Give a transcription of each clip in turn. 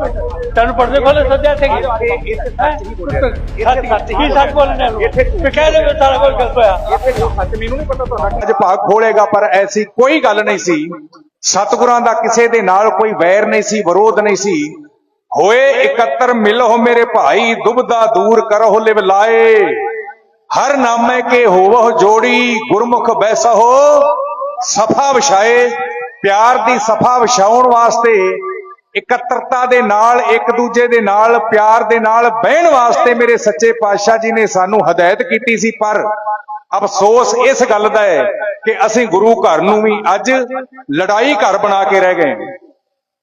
ਤੈਨੂੰ ਪਰਦੇ ਖੋਲੇ ਸੱਦਿਆ ਸੀ ਇੱਥੇ ਸੱਚ ਹੀ ਬੋਲਿਆ ਸੱਚ ਸੱਚ ਹੀ ਸੱਚ ਬੋਲਣੇ ਇੱਥੇ ਤੇ ਕਹਿ ਦੇ ਸਾਰਾ ਕੁਝ ਗਲਤ ਹੋਇਆ। ਇੱਥੇ ਜੋ ਸੱਚ ਮੈਨੂੰ ਨਹੀਂ ਪਤਾ ਤੁਹਾਡਾ ਅੱਜ ਭਾਗ ਖੋਲੇਗਾ ਪਰ ਐਸੀ ਕੋਈ ਗੱਲ ਨਹੀਂ ਸੀ। ਸਤਿਗੁਰਾਂ ਦਾ ਕਿਸੇ ਦੇ ਨਾਲ ਕੋਈ ਵੈਰ ਨਹੀਂ ਸੀ ਵਿਰੋਧ ਨਹੀਂ ਸੀ। ਹੋਏ ਇਕੱਤਰ ਮਿਲੋ ਮੇਰੇ ਭਾਈ ਦੁਬਦਾ ਦੂਰ ਕਰੋ ਲਿਵ ਲਾਏ। ਹਰ ਨਾਮੇ ਕੇ ਹੋਵਹੁ ਜੋੜੀ ਗੁਰਮੁਖ ਬੈਸਹੁ। ਸਫਾ ਵਿਛਾਏ ਪਿਆਰ ਦੀ ਸਫਾ ਵਿਛਾਉਣ ਵਾਸਤੇ ਇਕੱਤਰਤਾ ਦੇ ਨਾਲ, ਇੱਕ ਦੂਜੇ ਦੇ ਨਾਲ, ਪਿਆਰ ਦੇ ਨਾਲ ਬਹਿਣ ਵਾਸਤੇ ਮੇਰੇ ਸੱਚੇ ਪਾਤਸ਼ਾਹ ਜੀ ਨੇ ਸਾਨੂੰ ਹਦਾਇਤ ਕੀਤੀ ਸੀ, ਪਰ ਅਫਸੋਸ ਇਸ ਗੱਲ ਦਾ ਹੈ ਕਿ ਅਸੀਂ ਗੁਰੂ ਘਰ ਨੂੰ ਵੀ ਅੱਜ ਲੜਾਈ ਘਰ ਬਣਾ ਕੇ ਰਹਿ ਗਏ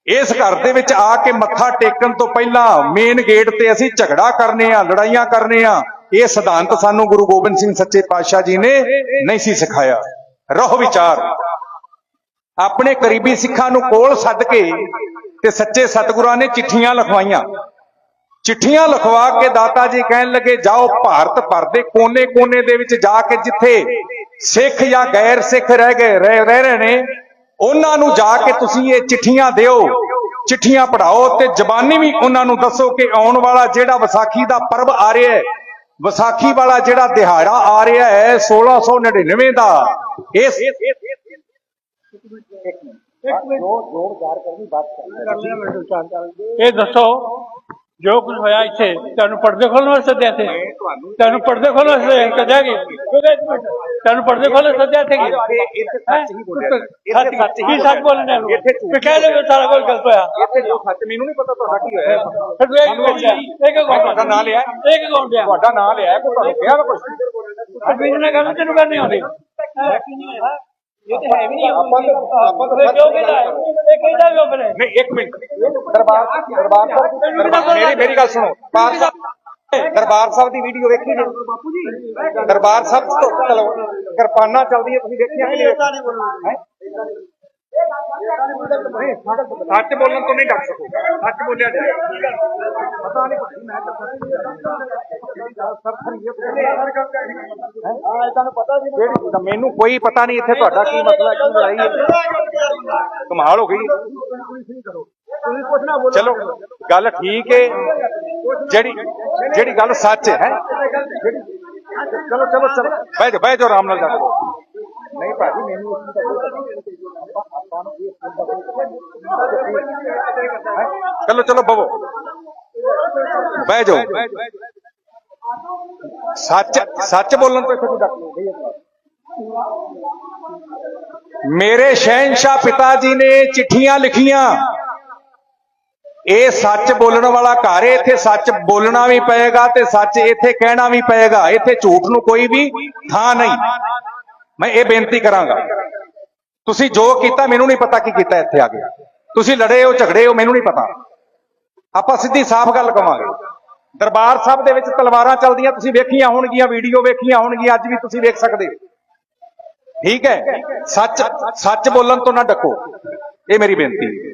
ਇਸ ਘਰ ਦੇ ਵਿੱਚ ਆ ਕੇ ਮੱਥਾ ਟੇਕਣ ਤੋਂ ਪਹਿਲਾਂ ਮੇਨ ਗੇਟ ਤੇ ਅਸੀਂ ਝਗੜਾ ਕਰਨੇ ਆ ਲੜਾਈਆਂ ਕਰਨੇ ਆ ਇਹ ਸਿਧਾਂਤ ਸਾਨੂੰ ਗੁਰੂ ਗੋਬਿੰਦ ਸਿੰਘ ਸੱਚੇ ਪਾਤਸ਼ਾਹ ਜੀ ਨੇ ਨਹੀਂ ਸੀ ਸਿਖਾਇਆ। ਰਹੁ ਵਿਚਾਰ। ਆਪਣੇ ਕਰੀਬੀ ਸਿੱਖਾਂ ਨੂੰ ਕੋਲ ਸੱਦ ਕੇ ਤੇ ਸੱਚੇ ਸਤਿਗੁਰਾਂ ਨੇ ਚਿੱਠੀਆਂ ਲਿਖਵਾਈਆਂ। ਚਿੱਠੀਆਂ ਲਿਖਵਾ ਕੇ ਦਾਤਾ ਜੀ ਕਹਿਣ ਲੱਗੇ, ਜਾਓ ਭਾਰਤ ਭਰ ਦੇ ਕੋਨੇ-ਕੋਨੇ ਦੇ ਵਿੱਚ ਜਾ ਕੇ ਜਿੱਥੇ ਸਿੱਖ ਜਾਂ ਗੈਰ ਸਿੱਖ ਰਹਿ ਗਏ, ਰਹਿ, ਰਹੇ ਨੇ, ਉਹਨਾਂ ਨੂੰ ਜਾ ਕੇ ਤੁਸੀਂ ਇਹ ਚਿੱਠੀਆਂ ਦਿਓ। ਚਿੱਠੀਆਂ ਪੜਾਓ ਤੇ ਜ਼ਬਾਨੀ ਵੀ ਉਹਨਾਂ ਨੂੰ ਦੱਸੋ ਕਿ ਆਉਣ ਵਾਲਾ ਜਿਹੜਾ ਵਿਸਾਖੀ ਦਾ ਪਰਬ ਆ ਰਿਹਾ ਹੈ, ਵਿਸਾਖੀ ਵਾਲਾ ਜਿਹੜਾ ਦਿਹਾੜਾ ਆ ਰਿਹਾ ਹੈ 1699 ਦਾ, ਇਸ ਇਹ ਦੱਸੋ ਜੋ ਕੁਝ ਹੋਇਆ ਇੱਥੇ ਤੈਨੂੰ ਪਰਦੇ ਖੋਲਣ ਵਾਸਤੇ ਸੱਦਿਆ ਸੀ ਤੈਨੂੰ ਪਰਦੇ ਖੋਲਣ ਵਾਸਤੇ ਸੱਦਿਆ ਗਿਆ ਤੈਨੂੰ ਪਰਦੇ ਖੋਲਣ ਵਾਸਤੇ ਸੱਦਿਆ ਸੀ ਇੱਥੇ ਸੱਚ ਹੀ ਬੋਲਿਆ ਸੱਚ ਸੱਚ ਹੀ ਸੱਚ ਬੋਲਣੇ ਤੇ ਕਹਿ ਦੇ ਸਾਰਾ ਕੁਝ ਗਲਤ ਹੋਇਆ। ਇੱਥੇ ਜੋ ਸੱਚ ਮੈਨੂੰ ਨਹੀਂ ਪਤਾ ਤੁਹਾਡਾ ਕੀ ਹੋਇਆ। ਫਿਰ ਇੱਕ ਇੱਕ ਤੁਹਾਡਾ ਨਾਂ ਲਿਆ। ਇੱਕ ਕੌਣ ਪਿਆ ਤੁਹਾਡਾ ਨਾਮ ਲਿਆ। ਕੋਈ ਤੁਹਾਨੂੰ ਕਿਹਾ ਵਾ ਕੁਝ ਬੀਜ ਨੇ ਕਹਿੰਦਾ ਤੈਨੂੰ ਕਰਨੀ ਆਉਂਦੀ। ਇਹ ਤੇ ਹੈ ਵੀ ਨਹੀਂ ਆਪਾਂ ਤਾਂ- ਆਪਾਂ ਤਾਂ ਫਿਰ ਕਿਉਂ ਕਹਿੰਦਾ ਹੈ? ਇਹ ਕਹਿੰਦਾ ਵੀ ਆਪਣੇ। ਨਹੀਂ ਇੱਕ ਮਿੰਟ। ਦਰਬਾਰ ਦਰਬਾਰ ਸਾਹਿਬ ਮੇਰੀ ਮੇਰੀ ਗੱਲ ਸੁਣੋ। ਦਰਬਾਰ ਸਾਹਿਬ ਦੀ ਵੀਡੀਓ ਵੇਖੀ ਜੀ। ਬਾਪੂ ਜੀ ਦਰਬਾਰ ਸਾਹਿਬ ਤੋਂ ਚਲੋ ਕਿਰਪਾਨਾਂ ਚੱਲਦੀਆਂ ਤੁਸੀਂ ਦੇਖੀਆਂ ਕਿ ਹੈਂ? ਨਹੀਂ, ਸੱਚ ਬੋਲਣ ਤੋਂ ਨਹੀਂ ਡਰ ਸਕੋਗੇ ਸੱਚ ਬੋਲਿਆ ਜਾਏ। ਪਤਾ ਨਹੀਂ ਮੈਂ ਤੁਹਾਨੂੰ ਪਤਾ ਸੀ ਮੈਨੂੰ ਕੋਈ ਪਤਾ ਨਹੀਂ ਇੱਥੇ ਤੁਹਾਡਾ ਕੀ ਮਸਲਾ ਕੀ ਲੜਾਈ ਹੈ। ਕਮਾਲ ਹੋ ਗਈ। ਚਲੋ ਗੱਲ ਠੀਕ ਹੈ ਜਿਹੜੀ ਜਿਹੜੀ ਗੱਲ ਸੱਚ ਹੈ ਚਲੋ ਚਲੋ ਚਲੋ। ਬਹਿ ਜਾ ਬਹਿ ਜਾ ਆਰਾਮ ਨਾਲ ਜਾ ਨਹੀਂ ਭਾਜੀ ਮੈਨੂੰ ਤਾਂ ਪਤਾ ਨਹੀਂ। ਚਲੋ ਚਲੋ ਬਵੋ। ਬਹਿ ਜਾਓ। ਸੱਚ ਸੱਚ ਬੋਲਣ ਤੋਂ ਇੱਥੇ ਕੋਈ ਡਰ ਨਹੀਂ ਮੇਰੇ ਸ਼ਹਿਨशाह ਪਿਤਾ ਜੀ ਨੇ ਚਿੱਠੀਆਂ ਲਿਖੀਆਂ। ਇਹ ਸੱਚ ਬੋਲਣ ਵਾਲਾ ਘਰ ਹੈ, ਇੱਥੇ ਸੱਚ ਬੋਲਣਾ ਵੀ ਪਏਗਾ ਤੇ ਸੱਚ ਇੱਥੇ ਕਹਿਣਾ ਵੀ ਪਏਗਾ। ਇੱਥੇ ਝੂਠ ਨੂੰ ਕੋਈ ਵੀ ਥਾਂ ਨਹੀਂ। ਮੈਂ ਇਹ ਬੇਨਤੀ ਕਰਾਂਗਾ। ਤੁਸੀਂ ਜੋ ਕੀਤਾ, ਮੈਨੂੰ ਨਹੀਂ ਪਤਾ ਕੀ ਕੀਤਾ ਇੱਥੇ ਆ ਕੇ। ਤੁਸੀਂ ਲੜੇ ਹੋ, ਝਗੜੇ ਹੋ, ਮੈਨੂੰ ਨਹੀਂ ਪਤਾ। ਆਪਾਂ ਸਿੱਧੀ ਸਾਫ਼ ਗੱਲ ਕਵਾਂਗੇ। ਦਰਬਾਰ ਸਾਹਿਬ ਦੇ ਵਿੱਚ ਤਲਵਾਰਾਂ ਚੱਲਦੀਆਂ, ਤੁਸੀਂ ਵੇਖੀਆਂ ਹੋਣਗੀਆਂ, ਵੀਡੀਓ ਵੇਖੀਆਂ ਹੋਣਗੀਆਂ, ਅੱਜ ਵੀ ਤੁਸੀਂ ਵੇਖ ਸਕਦੇ ਠੀਕ ਹੈ? ਸੱਚ ਸੱਚ ਬੋਲਣ ਤੋਂ ਨਾ ਡੱਕੋ। ਇਹ ਮੇਰੀ ਬੇਨਤੀ ਹੈ।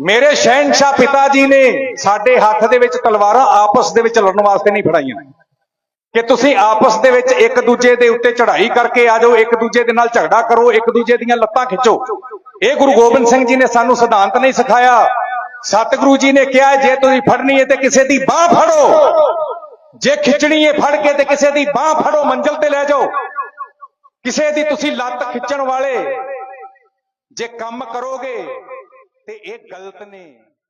ਮੇਰੇ ਸ਼ਹਿਨशाह ਪਿਤਾ ਜੀ ਨੇ ਸਾਡੇ ਹੱਥ ਦੇ ਵਿੱਚ ਤਲਵਾਰਾਂ ਆਪਸ ਦੇ ਵਿੱਚ ਲੜਨ ਵਾਸਤੇ ਨਹੀਂ ਫੜਾਈਆਂ। ਕਿ ਤੁਸੀਂ ਆਪਸ ਦੇ ਵਿੱਚ ਇੱਕ ਦੂਜੇ ਦੇ ਉੱਤੇ ਚੜ੍ਹਾਈ ਕਰਕੇ ਆ ਜਾਓ, ਇੱਕ ਦੂਜੇ ਦੇ ਨਾਲ ਝਗੜਾ ਕਰੋ, ਇੱਕ ਦੂਜੇ ਦੀਆਂ ਲੱਤਾਂ ਖਿੱਚੋ। ਇਹ ਗੁਰੂ ਗੋਬਿੰਦ ਸਿੰਘ ਜੀ ਨੇ ਸਾਨੂੰ ਸਿਧਾਂਤ ਨਹੀਂ ਸਿਖਾਇਆ। ਸਤਿਗੁਰੂ ਜੀ ਨੇ ਕਿਹਾ, ਜੇ ਤੁਸੀਂ ਫੜਨੀ ਹੈ ਤੇ ਕਿਸੇ ਦੀ ਬਾਹ ਫੜੋ। ਜੇ ਖਿੱਚਣੀ ਹੈ ਫੜ ਕੇ ਤੇ ਕਿਸੇ ਦੀ ਬਾਹ ਫੜੋ, ਮੰਜ਼ਲ ਤੇ ਲੈ ਜਾਓ। ਕਿਸੇ ਦੀ ਤੁਸੀਂ ਲੱਤ ਖਿੱਚਣ ਵਾਲੇ, ਜੇ ਕੰਮ ਕਰੋਗੇ, ਤੇ ਇਹ ਗਲਤ ਨੇ।